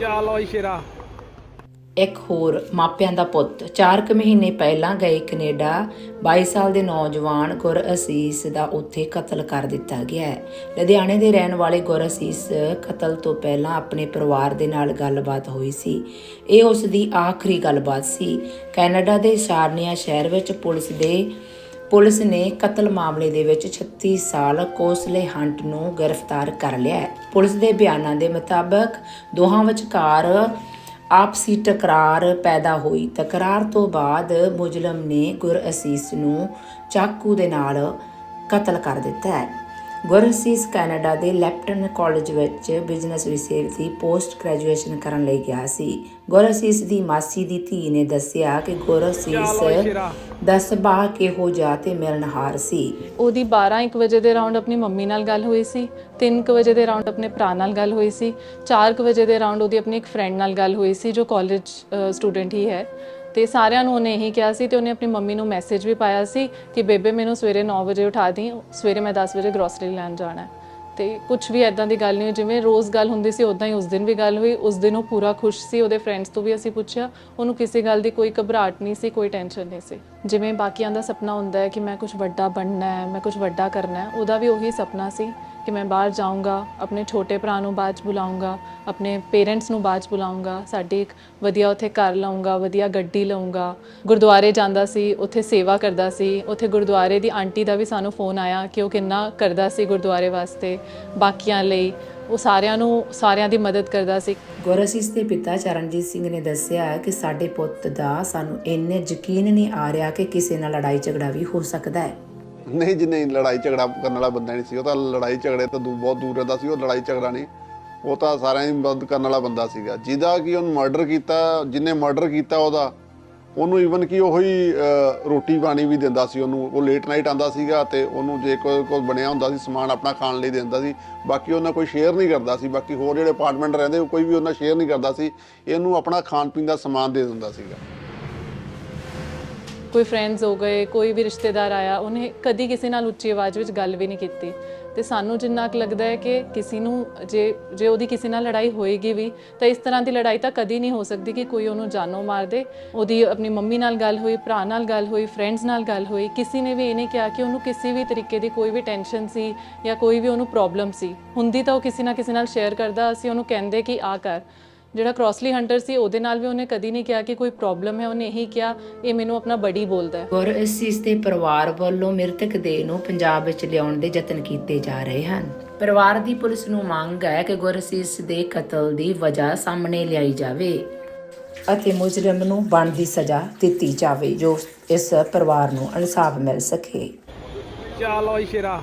ਚੱਲ ਸ਼ੇਰਾ। ਇੱਕ ਹੋਰ ਮਾਪਿਆਂ ਦਾ ਪੁੱਤ। 4 ਮਹੀਨੇ ਪਹਿਲਾਂ ਗਏ ਕੈਨੇਡਾ। 22 ਸਾਲ ਦੇ ਨੌਜਵਾਨ ਗੁਰ ਅਸੀਸ ਦਾ ਉੱਥੇ ਕਤਲ ਕਰ ਦਿੱਤਾ ਗਿਆ ਹੈ। ਲੁਧਿਆਣੇ ਦੇ ਰਹਿਣ ਵਾਲੇ ਗੁਰ ਅਸੀਸ ਕਤਲ ਤੋਂ ਪਹਿਲਾਂ ਆਪਣੇ ਪਰਿਵਾਰ ਦੇ ਨਾਲ ਗੱਲਬਾਤ ਹੋਈ ਸੀ। ਇਹ ਉਸ ਦੀ ਆਖਰੀ ਗੱਲਬਾਤ ਸੀ। ਕੈਨੇਡਾ ਦੇ ਸ਼ਾਰਨੀਆ ਸ਼ਹਿਰ ਵਿੱਚ ਪੁਲਿਸ ਦੇ ਪੁਲਿਸ ਨੇ ਕਤਲ ਮਾਮਲੇ ਦੇ ਵਿੱਚ 36 ਸਾਲ ਕੋਸਲੇ ਹੰਟ ਨੂੰ ਗ੍ਰਿਫਤਾਰ ਕਰ ਲਿਆ ਹੈ। ਪੁਲਿਸ ਦੇ ਬਿਆਨਾਂ ਦੇ ਮੁਤਾਬਕ ਦੋਹਾਂ ਵਿਚਕਾਰ ਆਪਸੀ ਟਕਰਾਰ ਪੈਦਾ ਹੋਈ। ਤਕਰਾਰ ਤੋਂ ਬਾਅਦ ਮੁਜ਼ਲਮ ਨੇ ਗੁਰਅਸੀਸ ਨੂੰ ਚਾਕੂ ਦੇ ਨਾਲ ਕਤਲ ਕਰ ਦਿੱਤਾ ਹੈ। ਗੁਰਅਸੀਸ ਕੈਨੇਡਾ ਦੇ ਲੈਪਟਨ ਕਾਲਜ ਵਿੱਚ ਬਿਜ਼ਨਸ ਵਿਸ਼ੇ ਦੀ ਪੋਸਟ ਗ੍ਰੈਜੂਏਸ਼ਨ ਕਰਨ ਲਈ ਗਿਆ ਸੀ। ਗੁਰਅਸੀਸ ਦੀ ਮਾਸੀ ਦੀ ਧੀ ਨੇ ਦੱਸਿਆ ਕਿ ਗੁਰਅਸੀਸ ਸ਼ੇਰਾ ਬਾਹ ਸੁਭਾਅ ਕਿਹੋ ਜਿਹਾ ਤੇ ਮਿਲਣਹਾਰ ਸੀ। ਉਹਦੀ 12 1 ਵਜੇ ਦੇ ਰਾਉਂਡ ਆਪਣੀ ਮੰਮੀ ਨਾਲ ਗੱਲ ਹੋਈ ਸੀ 3 ਕੁ ਵਜੇ ਦੇ ਰਾਉਂਡ ਆਪਣੇ ਭਰਾ ਨਾਲ ਗੱਲ ਹੋਈ ਸੀ 4 ਕੁ ਵਜੇ ਦੇ ਰਾਉਂਡ ਉਹਦੀ ਆਪਣੀ ਇੱਕ ਫਰੈਂਡ ਨਾਲ ਗੱਲ ਹੋਈ ਸੀ, ਜੋ ਕਾਲਜ ਸਟੂਡੈਂਟ ਹੀ ਹੈ। ਤੇ ਸਾਰਿਆਂ ਨੂੰ ਉਹਨੇ ਇਹੀ ਕਿਹਾ ਸੀ ਤੇ ਉਹਨੇ ਆਪਣੀ ਮੰਮੀ ਨੂੰ ਮੈਸੇਜ ਵੀ ਪਾਇਆ ਸੀ ਕਿ ਬੇਬੇ ਮੈਨੂੰ ਸਵੇਰੇ 9 ਵਜੇ ਉਠਾ ਦੀ, ਸਵੇਰੇ ਮੈਂ 10 ਵਜੇ ਗਰੋਸਰੀ ਲੈਣ ਜਾਣਾ ਹੈ। ਤੇ ਕੁਝ ਵੀ ਐਦਾਂ ਦੀ ਗੱਲ ਨਹੀਂ ਹੋਈ। ਜਿਵੇਂ ਰੋਜ਼ ਗੱਲ ਹੁੰਦੀ ਸੀ ਉਦਾਂ ਹੀ ਉਸ ਦਿਨ ਵੀ ਗੱਲ ਹੋਈ। ਉਸ ਦਿਨ ਉਹ ਪੂਰਾ ਖੁਸ਼ ਸੀ। ਉਹਦੇ ਫਰੈਂਡਸ ਤੋਂ ਵੀ ਅਸੀਂ ਪੁੱਛਿਆ। ਉਹਨੂੰ ਕਿਸੇ ਗੱਲ ਦੀ ਕੋਈ ਘਬਰਾਹਟ ਨਹੀਂ ਸੀ, ਕੋਈ ਟੈਨਸ਼ਨ ਨਹੀਂ ਸੀ। ਜਿਵੇਂ ਬਾਕੀਆਂ ਦਾ ਸੁਪਨਾ ਹੁੰਦਾ ਹੈ ਕਿ ਮੈਂ ਕੁਝ ਵੱਡਾ ਬਣਨਾ ਹੈ, ਮੈਂ ਕੁਝ ਵੱਡਾ ਕਰਨਾ ਹੈ, ਉਹਦਾ ਵੀ ਉਹੀ ਸੁਪਨਾ ਸੀ ਕਿ ਮੈਂ ਬਾਹਰ ਜਾਊਂਗਾ, ਆਪਣੇ ਛੋਟੇ ਭਰਾ ਨੂੰ ਬਾਅਦ 'ਚ ਬੁਲਾਊਂਗਾ, ਆਪਣੇ ਪੇਰੈਂਟਸ ਨੂੰ ਬਾਅਦ 'ਚ ਬੁਲਾਊਂਗਾ, ਸਾਡੀ ਇੱਕ ਵਧੀਆ ਉੱਥੇ ਘਰ ਲਾਊਂਗਾ, ਵਧੀਆ ਗੱਡੀ ਲਊਂਗਾ। ਗੁਰਦੁਆਰੇ ਜਾਂਦਾ ਸੀ, ਉੱਥੇ ਸੇਵਾ ਕਰਦਾ ਸੀ, ਉੱਥੇ ਗੁਰਦੁਆਰੇ ਦੀ ਆਂਟੀ ਦਾ ਵੀ ਸਾਨੂੰ ਫੋਨ ਆਇਆ ਕਿ ਉਹ ਕਿੰਨਾ ਕਰਦਾ ਸੀ ਗੁਰਦੁਆਰੇ ਵਾਸਤੇ, ਬਾਕੀਆਂ ਲਈ। ਉਹ ਸਾਰਿਆਂ ਨੂੰ, ਸਾਰਿਆਂ ਦੀ ਮਦਦ ਕਰਦਾ ਸੀ। ਗੁਰਅਸੀਸ ਦੇ ਪਿਤਾ ਚਰਨਜੀਤ ਸਿੰਘ ਨੇ ਦੱਸਿਆ ਕਿ ਸਾਡੇ ਪੁੱਤ ਦਾ ਸਾਨੂੰ ਇੰਨੇ ਯਕੀਨ ਨਹੀਂ ਆ ਰਿਹਾ ਕਿ ਕਿਸੇ ਨਾਲ ਲੜਾਈ ਝਗੜਾ ਵੀ ਹੋ ਸਕਦਾ ਹੈ। ਨਹੀਂ ਜੀ, ਨਹੀਂ, ਲੜਾਈ ਝਗੜਾ ਕਰਨ ਵਾਲਾ ਬੰਦਾ ਨਹੀਂ ਸੀ। ਉਹ ਤਾਂ ਲੜਾਈ ਝਗੜੇ ਤੋਂ ਦੂ, ਬਹੁਤ ਦੂਰ ਰਹਿੰਦਾ ਸੀ, ਉਹ ਲੜਾਈ ਝਗੜਾ ਨਹੀਂ। ਉਹ ਤਾਂ ਸਾਰਿਆਂ ਦੀ ਮਦਦ ਕਰਨ ਵਾਲਾ ਬੰਦਾ ਸੀਗਾ। ਜਿਹਦਾ ਕਿ ਉਹਨੂੰ ਮਰਡਰ ਕੀਤਾ, ਜਿਹਨੇ ਮਰਡਰ ਕੀਤਾ ਉਹਦਾ, ਉਹਨੂੰ ਈਵਨ ਕਿ ਉਹ ਹੀ ਰੋਟੀ ਪਾਣੀ ਵੀ ਦਿੰਦਾ ਸੀ ਉਹਨੂੰ। ਉਹ ਲੇਟ ਨਾਈਟ ਆਂਦਾ ਸੀਗਾ ਤੇ ਉਹਨੂੰ ਜੇ ਕੋਈ ਕੋਲ ਬਣਿਆ ਹੁੰਦਾ ਸੀ, ਸਮਾਨ ਆਪਣਾ ਖਾਣ ਲਈ ਦਿੰਦਾ ਸੀ। ਬਾਕੀ ਉਹਨਾਂ ਕੋਈ ਸ਼ੇਅਰ ਨਹੀਂ ਕਰਦਾ ਸੀ। ਬਾਕੀ ਹੋਰ ਜਿਹੜੇ ਅਪਾਰਟਮੈਂਟ ਰਹਿੰਦੇ ਕੋਈ ਵੀ ਉਹਨਾਂ ਸ਼ੇਅਰ ਨਹੀਂ ਕਰਦਾ ਸੀ। ਇਹਨੂੰ ਆਪਣਾ ਖਾਣ ਪੀਣ ਦਾ ਸਮਾਨ ਦੇ ਦਿੰਦਾ ਸੀਗਾ। ਕੋਈ ਫਰੈਂਡਸ ਹੋ ਗਏ, ਕੋਈ ਵੀ ਰਿਸ਼ਤੇਦਾਰ ਆਇਆ, ਉਹਨੇ ਕਦੀ ਕਿਸੇ ਨਾਲ ਉੱਚੀ ਆਵਾਜ਼ ਵਿੱਚ ਗੱਲ ਵੀ ਨਹੀਂ ਕੀਤੀ। ਤੇ ਸਾਨੂੰ ਜਿੰਨਾ ਕੁ ਲੱਗਦਾ ਹੈ ਕਿ ਕਿਸੇ ਨੂੰ ਜੇ ਜੇ ਉਹਦੀ ਕਿਸੇ ਨਾਲ ਲੜਾਈ ਹੋਏਗੀ ਵੀ, ਤਾਂ ਇਸ ਤਰ੍ਹਾਂ ਦੀ ਲੜਾਈ ਤਾਂ ਕਦੀ ਨਹੀਂ ਹੋ ਸਕਦੀ ਕਿ ਕੋਈ ਉਹਨੂੰ ਜਾਨੋਂ ਮਾਰ ਦੇ। ਉਹਦੀ ਆਪਣੀ ਮੰਮੀ ਨਾਲ ਗੱਲ ਹੋਈ, ਭਰਾ ਨਾਲ ਗੱਲ ਹੋਈ ਫਰੈਂਡਸ ਨਾਲ ਗੱਲ ਹੋਈ, ਕਿਸੇ ਨੇ ਵੀ ਇਹ ਨਹੀਂ ਕਿਹਾ ਕਿ ਉਹਨੂੰ ਕਿਸੇ ਵੀ ਤਰੀਕੇ ਦੀ ਕੋਈ ਵੀ ਟੈਨਸ਼ਨ ਸੀ ਜਾਂ ਕੋਈ ਵੀ ਉਹਨੂੰ ਪ੍ਰੋਬਲਮ ਸੀ। ਹੁੰਦੀ ਤਾਂ ਉਹ ਕਿਸੇ ਨਾ ਕਿਸੇ ਨਾਲ ਸ਼ੇਅਰ ਕਰਦਾ, ਅਸੀਂ ਉਹਨੂੰ ਕਹਿੰਦੇ ਕਿ ਆ ਕਰ। ਜਿਹੜਾ ਕ੍ਰੋਸਲੀ ਹੰਟਰ ਸੀ ਉਹਦੇ ਨਾਲ ਵੀ ਉਹਨੇ ਕਦੀ ਨਹੀਂ ਕਿਹਾ ਕਿ ਕੋਈ ਪ੍ਰੋਬਲਮ ਹੈ ਉਹਨੇ ਇਹੀ ਕਿਹਾ ਇਹ ਮੈਨੂੰ ਆਪਣਾ ਬੜੀ ਬੋਲਦਾ ਹੈ। ਗੁਰਅਸੀਸ ਦੇ ਪਰਿਵਾਰ ਵੱਲੋਂ ਮ੍ਰਿਤਕ ਦੇਹ ਨੂੰ ਪੰਜਾਬ ਵਿੱਚ ਲਿਆਉਣ ਦੇ ਯਤਨ ਕੀਤੇ ਜਾ ਰਹੇ ਹਨ। ਪਰਿਵਾਰ ਦੀ ਪੁਲਿਸ ਨੂੰ ਮੰਗ ਹੈ ਕਿ ਗੁਰਅਸੀਸ ਦੇ ਕਤਲ ਦੀ ਵਜ੍ਹਾ ਸਾਹਮਣੇ ਲਿਆਈ ਜਾਵੇ ਅਤੇ ਮੁਜਰਮ ਨੂੰ ਬਣਦੀ ਸਜ਼ਾ ਦਿੱਤੀ ਜਾਵੇ ਜੋ ਇਸ ਪਰਿਵਾਰ ਨੂੰ ਇਨਸਾਫ ਮਿਲ ਸਕੇ। ਚੱਲ ਸ਼ੇਰਾ।